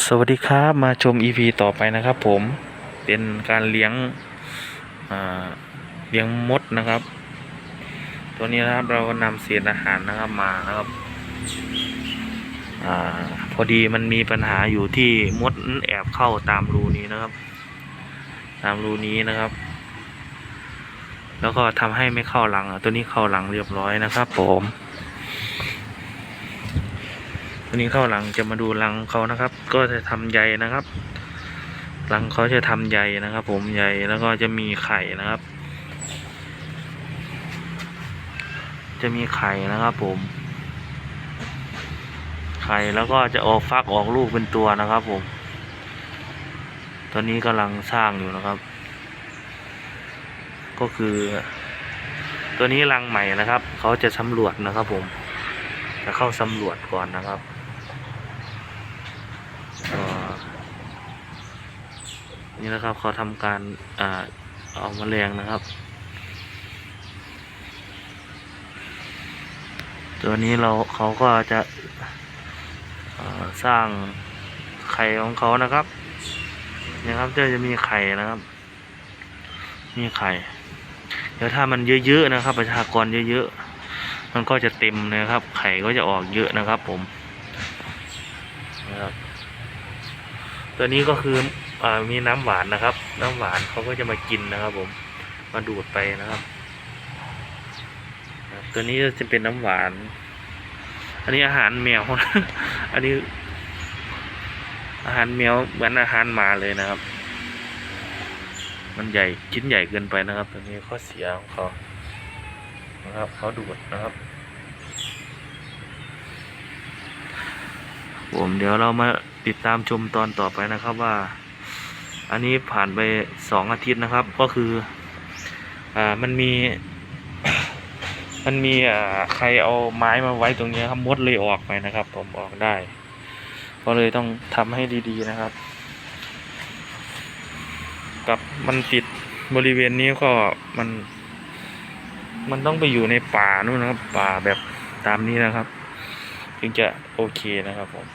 สวัสดีครับมาชม EP ต่อไปนะครับ ผมเป็นการเลี้ยงเลี้ยงมดนะครับ ตัวนี้นะครับเราก็นำเศษอาหารนะครับมานะครับอพอดีมันมีปัญหาอยู่ที่มดแอบเข้าตามรูนี้นะครับ ตามรูนี้นะครับ แล้วก็ทำให้ไม่เข้าหลังตัวนี้เข้าหลังเรียบร้อยนะครับ ผม วนี้เข้าหลังจะมาดูรังเขานะครับ ก็จะทำใยนะครับรังเขาจะทำใยนะครับ ผมใยแล้วก็จะมีไข่นะครับ จะมีไข่นะครับผม ไข่แล้วก็จะออกฟักออกลูกเป็นตัวนะครับผม ตอนนี้กำลังสร้างอยู่นะครับ ก็คือ ตัวนี้รังใหม่นะครับ เขาจะสำรวจนะครับผมจะเข้าสำรวจก่อนนะครับก็ นี่นะครับเขาทำการอ่าเอาแมลงนะครับ ตัวนี้เราเขาก็จะสร้างไข่ของเขานะครับนี่ครับจะจะมีไข่นะครับ มีไข่เดี๋ยวถ้ามันเยอะๆนะครับ ประชากรเยอะๆมันก็จะเต็มนะครับ ไข่ก็จะออกเยอะนะครับ ผมนะครับตัวนี้ก็คือ มีน้ำหวานนะครับ น้ำหวานเขาก็จะมากินนะครับ ผมมาดูดไปนะครับ ตัวนี้จะเป็นน้ำหวาน อันนี้อาหารแมว อันนี้ อาหารแมวเหมือนอาหารหมาเลยนะครับ มันใหญ่ชิ้นใหญ่เกินไปนะครับ ตัวนี้ข้อเสียของเขานะครับเขาดูดนะครับผมเดี๋ยวเรามาติดตามชมตอนต่อไปนะครับว่า อันนี้ผ่านไปสองอาทิตย์นะครับ ก็คือ อ่า มันมี มันมีอ่าใครเอาไม้มาไว้ตรงนี้ครับมดเลยออกไปนะครับ ผมออกได้ ก็เลยต้องทำให้ดีๆนะครับ กับมันติดบริเวณนี้ก็มัน มันต้องไปอยู่ในป่านู่นนะครับ ป่าแบบตามนี้นะครับถึงจะโอเคนะครับผม